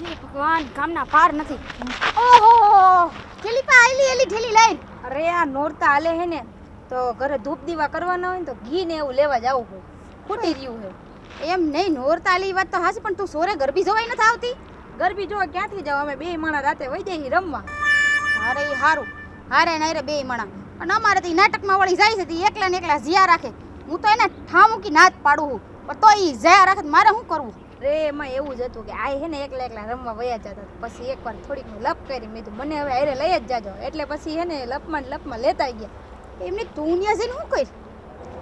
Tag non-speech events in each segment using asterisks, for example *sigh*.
હે ભગવાન ગામના પાર નથી. ઓહો! ઠેલી પા આઈલી એલી ઠેલી લઈ અરે આ નોરતા આલે હે ને તો ઘરે ધૂપ દીવા કરવાના હોય ને તો ઘી ને એવું લેવા જવું હોય. ખૂટી રહ્યું હે એમ નહીં નોરતા આલી વાત તો હાસી પણ તું સોરે ગરબી જોવાય નથી આવતી? ગરબી જોવા ક્યાંથી જાવ અમે બે માણા રાતે વહી જઈ રમવા. હારે હારું. હારે ના રે બે માણા. અને અમારે તો નાટકમાં વળી જાય છે તી એકલા ને એકલા જીયા રાખે. હું તો એને ઠા મૂકી ના જ પાડું છું પણ તો એ જયા રાખે મારે શું કરવું? રે એમાં એવું જ હતું કે આ હે ને એકલા એકલા રમવા વયા જતા પછી એકવાર થોડીક લપ કરી, મેં કીધું, મને હવે હારે લઈ જ જાજો. એટલે પછી હે ને લપમાં ને લપમાં લેતા ગયા. એમની તું ન્યા જઈને શું કરી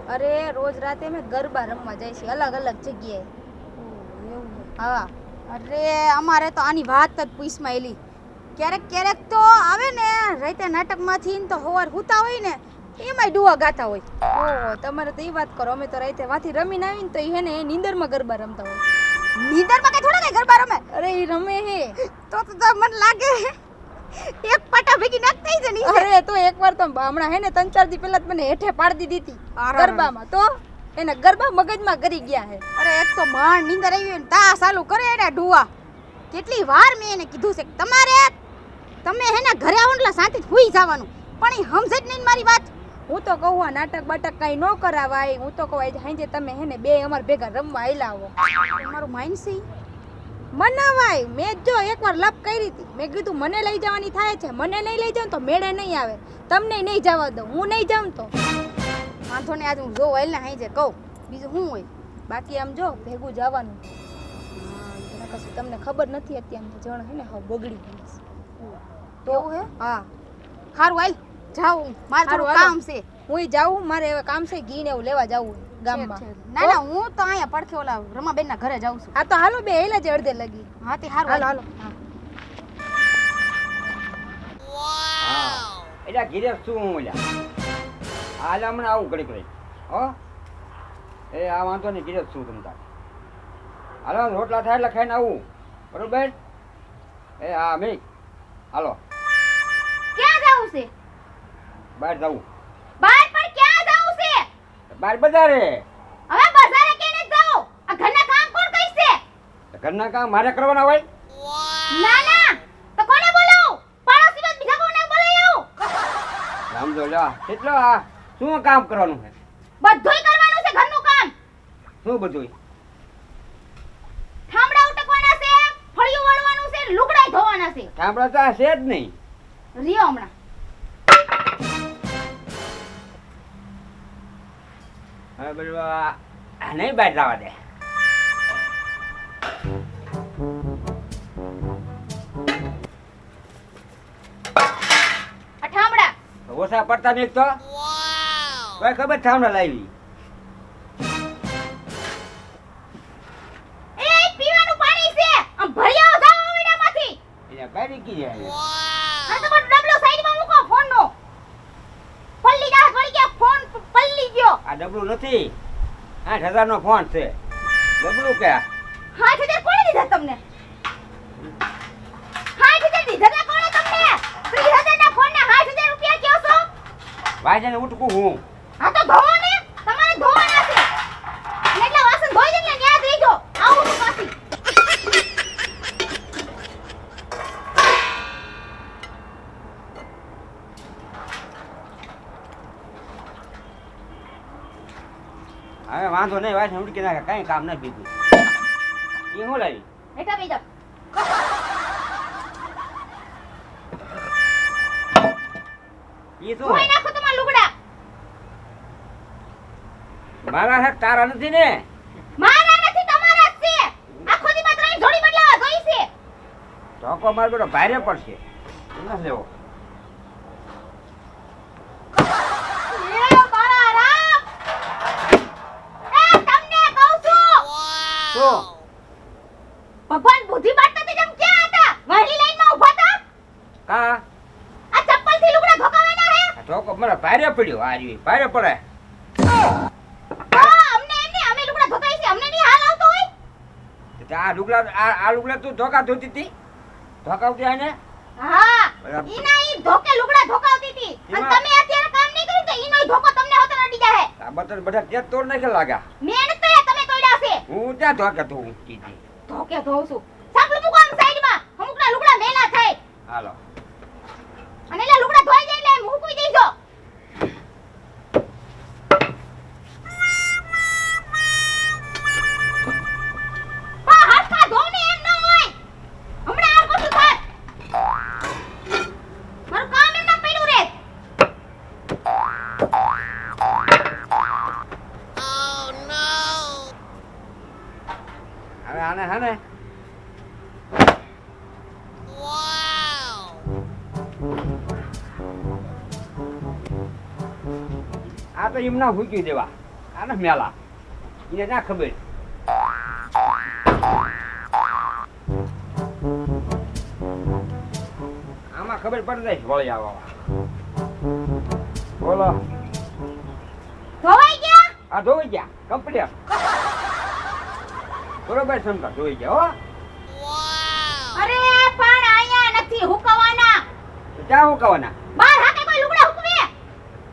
અરે, રોજ રાતે અમે ગરબા રમવા જાય છે અલગ અલગ જગ્યાએ. હા. અરે, અમારે તો આની વાત જ પૂછમાં એલી ક્યારેક ક્યારેક તો આવે ને, રાતે નાટકમાંથી તો હોવાર હુતા હોય ને, એમાંય ડુઆ ગાતા હોય. ઓહો, તમારે તો એ વાત કરો, અમે તો રાતે વાથી રમીને આવીને તો એને એ નીંદરમાં ગરબા રમતા હોય. નીંદરમાં કઈ થોડા કઈ ગરબા રમે અરે ઈ રમે હે. તો તો મને લાગે એક પટા ભેગી નાખતા જ નહીં અરે તો એકવાર તો હમણાં હે ને ત્રણ ચાર દી પહેલા જ મને હેઠે પાડી દીધી હતી. ગરબામાં. તો એને ગરબા મગજમાં કરી ગયા હે. અરે એક તો માણ નીંદર આવી ને તા ચાલુ કરે એને ડુઆ. કેટલી વાર મેં એને કીધું છે કે તમારે તમે હે ને ઘરે આવો એટલે શાંતિ સુઈ જવાનું. પણ એ સમજે જ નહીં મારી વાત. હું તો કહું આ નાટક બાટક કાંઈ ન કરાવાય. હું તો કહું આજે હાંજે તમે હે ને બે અમાર ભેગા રમવા આયલા આવો મારું માઇન્ડ મનાવાય. મેં જો એકવાર લપ કરી હતી. મેં કીધું મને લઈ જવાની થાય છે. મને નહીં લઈ જાઉં તો મેળે નહીં આવે. તમને નહીં જવા દઉં. હું નહીં જાઉં તો. વાંધો ને આજ હું જો એટલે હાઈ છે કહું. બીજું શું હોય? બાકી આમ જો ભેગું જવાનું. હા, કશું તમને ખબર નથી અત્યારે જણ હે ને હવે બગડી ગઈ તો હે? હા. સારું હાલ. જાઉં. મારે થોડું કામ છે. હું જાઉં મારે હવે કામ છે ઘી ને એવું લેવા જાવું ગામમાં. ના ના હું? તો અહીંયા પડખે ઓલા રમાબેન ના ઘરે જાઉં છું. હા તો હાલો બે હેલે જ અડધે લગી. હા તે હારું હાલો હાલ. એટલે ઘીરે શું હું લ્યા હાલ હમણાં આવું ઘડીક રહી. હો? એ આ વાંધો નહીં ઘીરે શું તમ તાર. હાલો રોટલા થાય એટલે ખાઈને આવું. બરોબર? એ હા મેં હાલો. ક્યાં જવું છે? બહાર જવું બહાર પણ ક્યાં જવું છે? બહાર બજારે. હવે બજારે કેને જાવ આ ઘરના કામ કોણ કરશે? ઘરના કામ મારે કરવાના હોય. ના ના. તો કોને બોલાવું? પાડોશી બાદ બીજા કોને બોલાવી રામ લ્યો કેટલો આ શું કામ કરવાનું છે? બધુંય કરવાનું છે ઘરનું કામ. શું બધું ઠામડા ઉટકવાના છે ફળિયું વાળવાનું છે લુગડાય ધોવાના છે. ઠામડા તો આ છે જ નહીં. રિયો હમણાં. હવે બધું આ આ નહીં બહાર જવા દે. ઓછા પડતા નહીં તો? ખબર ઠામડા લાવી. ગયો નથી. આઠ હજાર નો ફોન છે. બબલું કે? હાથ હજાર કોણે દીધા તમને? હાથ હજાર દીધા કોણે તમને? ત્રીસ હજારના ફોનના હાથ હજાર રૂપિયા કહો છો? વાજને ઉઠકું હું. હા તો ધોવો ને તમારે ધોવાના છે અને એટલા વાસણ ધોઈ દે ને ન્યા દેજો આવું છું પાછી હવે વાંધો નહીં વાજને ઉઠકી નાખે કઈ કામ નથી બીજું. એ શું લાવી? બેસી જાઓ એ શું? ધોઈ નાખો તમારા લુગડા. મારા હાથ તારા નથી ને? મારા નથી તમારા જ છે. આખો દી માં જોડી બદલાવા જોઈ છે. ધોકો માર બેટો ભારે પડશે. ના લેવો એ મારા રામ એ તમને કહું છું ભગવાન બુદ્ધિ બાટતા તે જેમ ક્યાં હતા? વહેલી લાઈનમાં ઊભા હતા? કા? આ ચપ્પલથી લુગડા ધોકાવાના હે? ધોકો મારા ભારે પડ્યો આ ભારે પડે. અમને એમને અમે લુગડા ધોકાઈ છે અમને નહીં હાલ આવતો હોય? આ લુગડા આ આ લુગડા તું ધોકા ધોતી હતી? ધોકાવતી આને હા. ઈના ઈ ધોકે લુગડા ધોકાવતી હતી. અને તમે અત્યારે કામ નહીં કર્યું તો ઈનોય ધોકો તમને હોતો નડી જાહે. આ બધા બધા ત્યાં તોડ નાખે લાગા મેં હું ત્યાં ધોકે ધોઉં કીધી? ધોકે ધોઉં છું. સાપલું મૂકો આમ સાઈડમાં? અમુકના લુગડા મેલા થાય. હાલો. તો એમના હુકી દેવા. આને મેલા. એને ના ખબર. આમાં ખબર પડી જાય વળી આવવા બોલો. ધોવાઈ ગયા? આ ધોઈ ગયા. કમ્પ્લીટ. બરોબર શંકર ધોઈ ગયા હો. અરે પણ આયા નથી હુકવાના. ક્યાં હુકવાના? બાર હાકે કોઈ લુગડા હુકવે?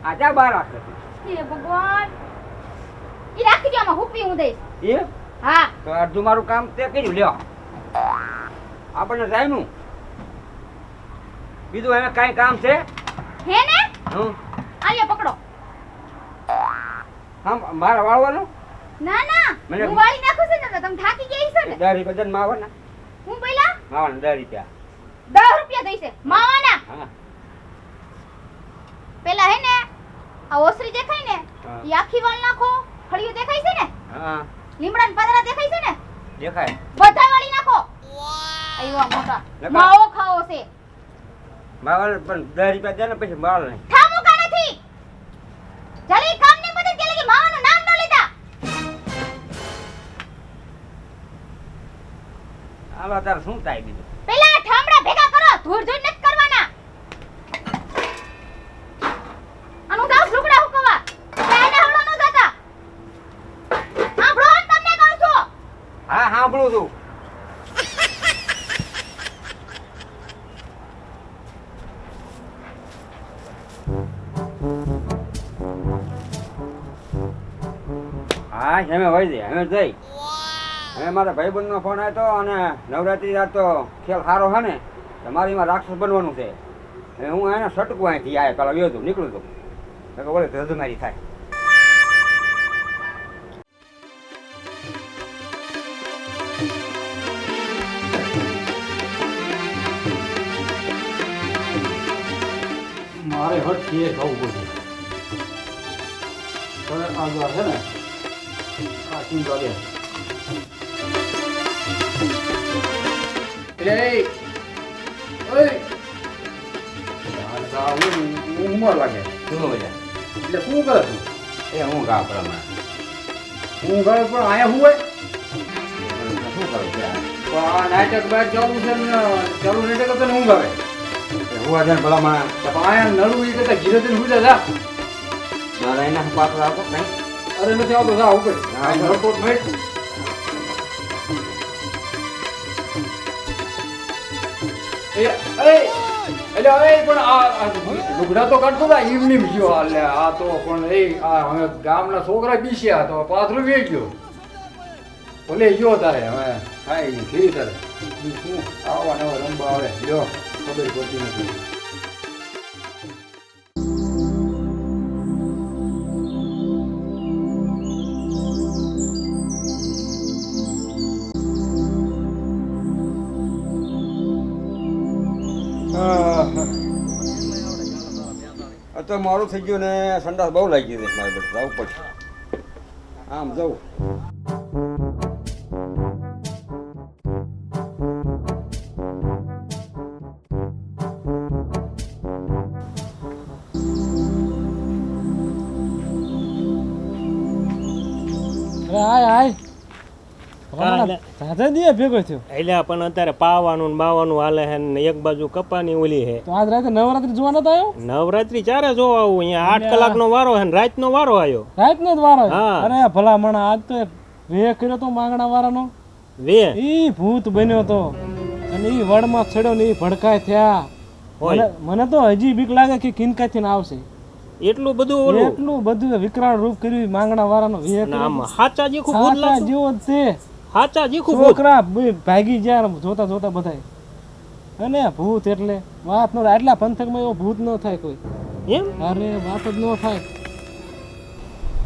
આ જા બહાર રાખે હે ભગવાન. ઈ રાખી આમાં હુકવી હું દઈશ. એ હા. તો અડધું મારું કામ તે કર્યું લ્યો. આપણને જાયનું. બીજું એને કાંઈ કામ છે? હે ને? હં આલ્યો પકડો. હા મારા વાળવાનું? ના ના. હું વાળી નાખું છું ને તમે થાકી ગયા છો ને દસ રૂપિયા દન માવાના હું પેલા માવાના દસ રૂપિયા દસ રૂપિયા દઈશે માવાના. હા. પેલા હે ને આ ઓસરી દેખાય ને? એ આખી વાળ નાખો ફળિયું દેખાય છે ને? હા. લીમડાના પાદરા દેખાય છે ને? દેખાય. બધા વાળી નાખો. આયવા મોટા. માવો ખાવો છે. માવાના પણ 10 રૂપિયા દે ને પછી માલ નહીં. ઠામુકા નથી? જલ્દી કામ ને પતે ત્યાં લગી? માવાનું નામ ન લેતા આલા તાર શું થાય બીજું? પેલા ઠામડા ભેગા કરો ધૂળ ધૂળ નથી અમે વહી જઈએ અમે જઈ. અમે મારા ભાઈબંધનો ફોન આવ્યો અને નવરાત્રી રાત તો ખેલ સારો છે ને તમારી એમાં રાક્ષસ બનવાનું છે. હવે હું એને સટકું અહીંથી આવ્યા પેલા ગયો હતું નીકળું છું નકર વળી ધધમારી થાય. મારે હટ છે ખાવું પડશે હવે આ જો આ છે ને? ચિંતા લે એટલે ઓય. ઉંમર લાગે. શું મજા એટલે શું કરે તું? એ હું ગા પ્રમાણે. હું ઘરે પણ આયા હું હોય? શું કરું પણ નાટક બાર ચાલુ છે ને ચાલુ નાટક તને ઊંઘ આવે. હું આજે ભલામણ તો આયા નડવું એ કરતા ઘીરે જા મારા એના પાત્ર આપો નહીં. અરે નથી આવતો જા ઉપર રકોટ મેટ અરે એટલે હવે પણ આ લુગડા તો કાઢતો હતા evening ગયો એટલે આ તો પણ એ આ હવે ગામના છોકરા બીસ્યા તો પાથરું વેચ ગયો. ભલે ગયો તારે હવે. હા તારે. શું આવા નવા રમવા આવે. જો ખબર પડતી નથી. આ મારું થઈ ગયું ને સંડાસ બહુ લાગી ગઈ મારી બધું જવું પડશે. આમ જવું સાથે દીએ ભેગો થયો. એટલે પણ અત્યારે પાવાનું ને બાવાનું હાલે હે ને એક બાજુ કપાની ઓલી હે. તો આજ રાતે નવરાત્રી જોવા નતો આવ્યો નવરાત્રી ચારે જોવા આવું અહીંયા આઠ કલાકનો વારો હે ને રાતનો વારો આવ્યો રાતનો જ વારો અરે ભલા મણા આજ તો વે કર્યો તો માંગણા વાળાનો. વે? ઈ ભૂત બન્યો તો. અને ઈ વડમાં ચડ્યો ને ઈ ભડકાય થયા. મને તો હજી બીક લાગે કે કિનકાથી આવશે. એટલું બધું ઓલું? એટલું બધું વિકરાળ રૂપ કર્યું માંગણા વાળાનો વે સાચા જેવો જ છે. હાચા જીખું છોકરા ભાગી જ્યાં જોતા જોતા બધાય. અને ભૂત એટલે વાત ન. આટલા પંથકમાં એવો ભૂત ન થાય કોઈ. એમ? અરે વાત જ ન થાય.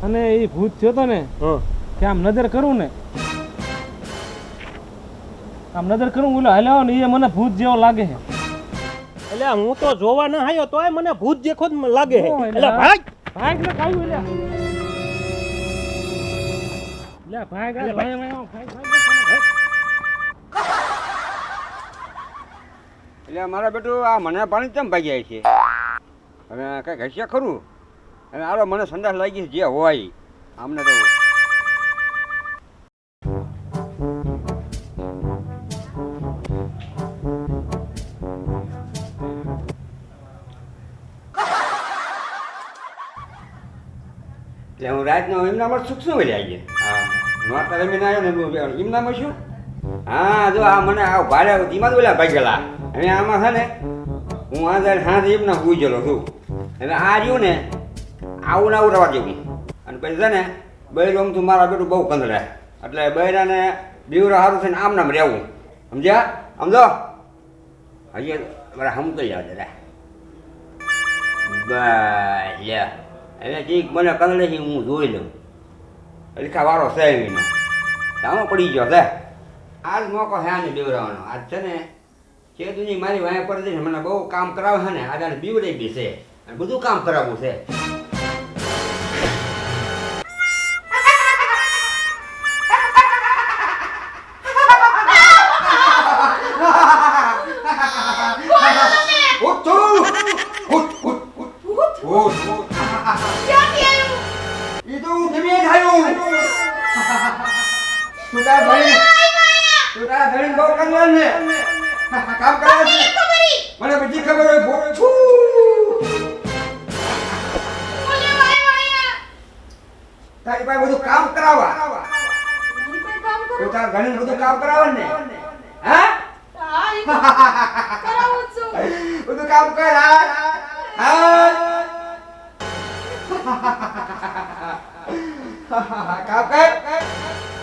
અને એ ભૂત થયો તો ને કે આમ નજર કરું ને આમ નજર કરું બોલો હાલ્યો ને એ મને ભૂત જેવો લાગે છે. એટલે હું તો જોવા ના આવ્યો તોય મને ભૂત જેખો જ લાગે છે. એટલે. ભાગ! ભાગ લે કાયું લે ભાગ આ ભાઈ ભાઈ. ભાગ ભાગ એટલે મારા બેટું આ મને પાણી કેમ ભાગ્યા છે? હવે કઈ હસ્યા ખરું? હવે આરો મને સંદાસ લાગી છે જે હોય. આમને તો એટલે હું રાતનો એમનામાં સુખ શું વળી આવી હા. નોતા રમીને આવ્યો ને શું હા, જો આ મને આ ભાડે ધીમા જ ઓલા ભાગેલા. હવે આમાં છે ને, હું આ જાય હાથ એમના હુઈ ગયેલો છું. એટલે આ રહ્યું ને, આવું ને આવું રવા જેવું. અને પછી છે ને, બૈરું તું મારા બેટું બહુ કંદડે. એટલે બૈરાને બીવરા સારું થઈને આમ નામ રહેવું. સમજ્યા? સમજો? હજી મારા સમતો યાદ રે બસ એટલે ઠીક, મને કંદડે છે હું જોઈ લઉં. એટલે વારો છે એવીનો આમાં પડી ગયો છે. આજ મોકો છે આને બીવરાવાનો આજ છે ને ચેતુની મારી વાંહે પડી છે મને બહુ કામ કરાવે છે ને આજે આને બી છે. અને બધું કામ કરાવવું છે. *laughs* Oh, તું! તારા ભાઈ તું તારા બહુ કંગાળ ને. કામ કરે છે. મને બધી ખબર હોય ભો- છું. તારી પાસે બધું કામ કરાવવા. તું તારા ઘણી બધું કામ કરાવે ને. હા? બધું કામ કર હા હા કામ કર.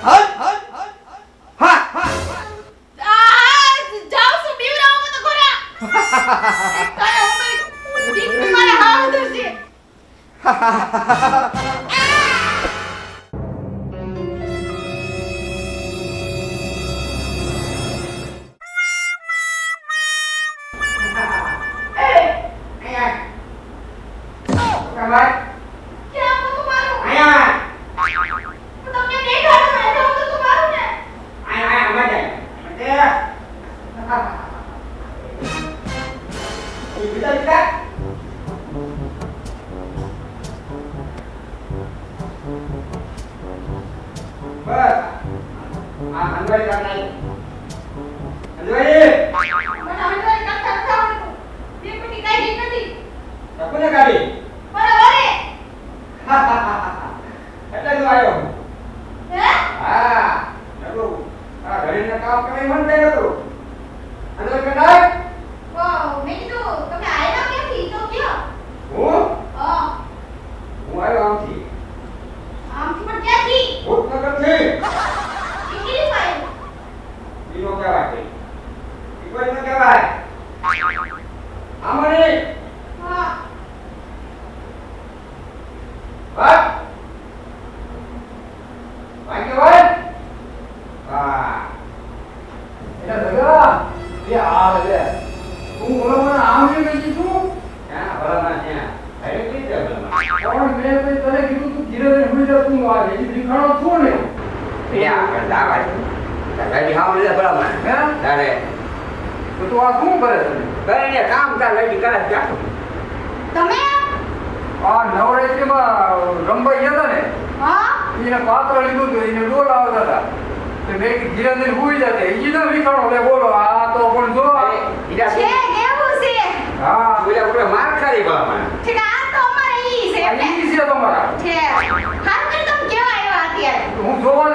હા. เอ้ยไงไงทำไม anh quay ra đây anh quay đi ઈનો કહેવાય. કઈ ઈ કહેવાય. આમણી હા. એટલે એ આ લે હું બોલો, મને આમ કેમ કહી તું ક્યાં ભલામાં કીધું તું ધીરે ધીરે હુઈ જા તું આ હજી ભીખાણો છું ને. એ આગળ દાવા તારી હા મળે ભલામાં હે તારે તો તું આ શું કરે છે કરીને કામ તાર લઈ કરે જાતો આ નવરાત્રીમાં રમવા ગયા ને એને પાત્ર લીધું હતું એને ડોલ આવતા હતા તો મેં ધીરે ધીરે જતે ઈ તો ભીખાણો લે બોલો આ તો પણ જો આ. ઈડા હા બોલ્યા બોલે માર ખારી ભલામાં આ ઈ છે તમારા હું જોવા ગયો તો ભાઈ